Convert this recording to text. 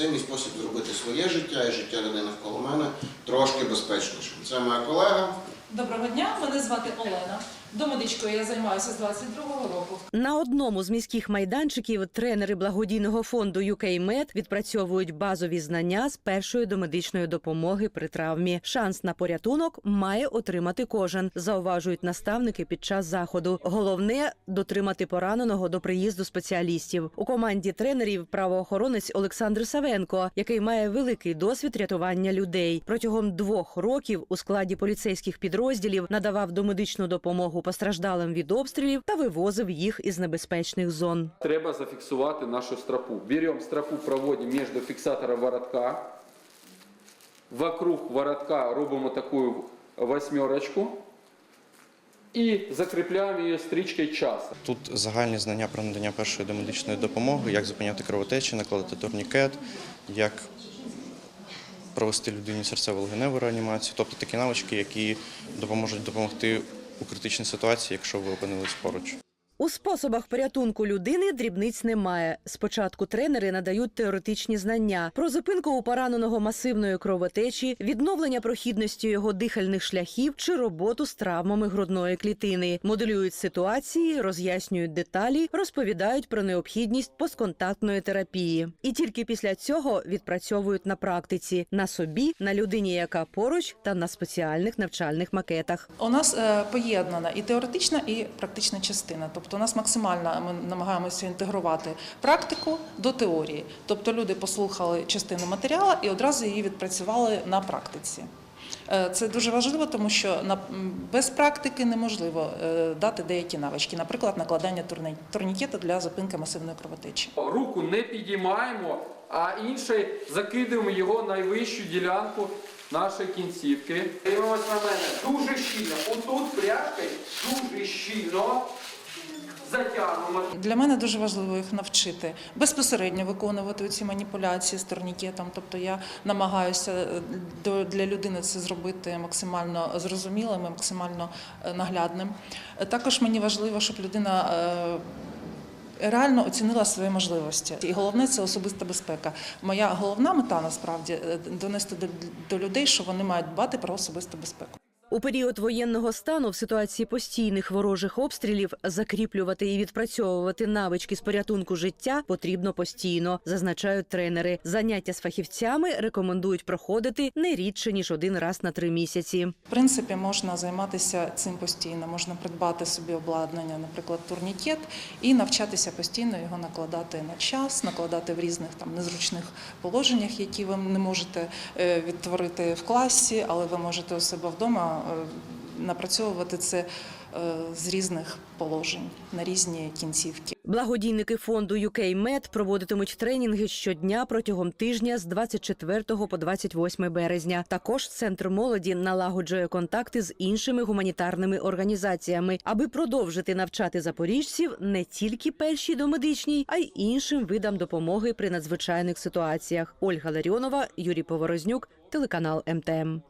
Це мій спосіб зробити своє життя і життя людей навколо мене трошки безпечнішим. Це моя колега. Доброго дня, мене звати Олена. Домедичкою я займаюся з 22-го року. На одному з міських майданчиків тренери благодійного фонду UKMed відпрацьовують базові знання з першої домедичної допомоги при травмі. Шанс на порятунок має отримати кожен, зауважують наставники під час заходу. Головне дотримати пораненого до приїзду спеціалістів. У команді тренерів правоохоронець Олександр Савенко, який має великий досвід рятування людей. Протягом двох років у складі поліцейських підрозділів надавав домедичну допомогу постраждалим від обстрілів та вивозив їх із небезпечних зон. Треба зафіксувати нашу стропу. Берем стропу, проводим між фіксатором воротка. Вокруг воротка робимо таку восьмерочку. І закріпляємо її стрічкою часу. Тут загальні знання про надання першої домедичної допомоги, як зупиняти кровотечі, накладати турнікет, як провести людині серцево-легеневу реанімацію, тобто такі навички, які допоможуть допомогти у критичній ситуації, якщо ви опинились поруч. У способах порятунку людини дрібниць немає. Спочатку тренери надають теоретичні знання про зупинку у пораненого масивної кровотечі, відновлення прохідності його дихальних шляхів чи роботу з травмами грудної клітини, моделюють ситуації, роз'яснюють деталі, розповідають про необхідність постконтактної терапії. І тільки після цього відпрацьовують на практиці на собі, на людині, яка поруч, та на спеціальних навчальних макетах. У нас е, поєднана і теоретична, і практична частина. Тобто, у нас максимально ми намагаємося інтегрувати практику до теорії. Тобто, люди послухали частину матеріалу і одразу її відпрацювали на практиці. Е, Це дуже важливо, тому що без практики неможливо е, дати деякі навички, наприклад, накладання турні- турнікету для зупинки масивної кровотечі. Руку не підіймаємо, а іншою закидуємо його найвищу ділянку нашої кінцівки. Дивимося на мене дуже щільно. Отут пряжкою дуже щільно Для мене дуже важливо їх навчити безпосередньо виконувати ці маніпуляції з турнікетом. Тобто я намагаюся е, для людини це зробити максимально зрозумілим, і максимально е, наглядним. Е, Також мені важливо, щоб людина. Реально оцінила свої можливості, і головне це особиста безпека. Моя головна мета насправді донести до, до людей, що вони мають дбати про особисту безпеку. У період воєнного стану в ситуації постійних ворожих обстрілів закріплювати і відпрацьовувати навички з порятунку життя потрібно постійно, зазначають тренери. Заняття з фахівцями рекомендують проходити не рідше ніж один раз на три місяці. В принципі, можна займатися цим постійно. Можна придбати собі обладнання, наприклад, турнікет, і навчатися постійно його накладати на час, накладати в різних там незручних положеннях, які ви не можете е, відтворити в класі, але ви можете у себе вдома напрацьовувати це е, з різних положень на різні кінцівки. Благодійники фонду UKMed проводитимуть тренінги щодня протягом тижня з 24 по 28 березня. Також центр молоді налагоджує контакти з іншими гуманітарними організаціями, аби продовжити навчати запоріжців не тільки першій домедичній, а й іншим видам допомоги при надзвичайних ситуаціях. Ольга Ларіонова, Юрій Поворознюк, телеканал МТМ.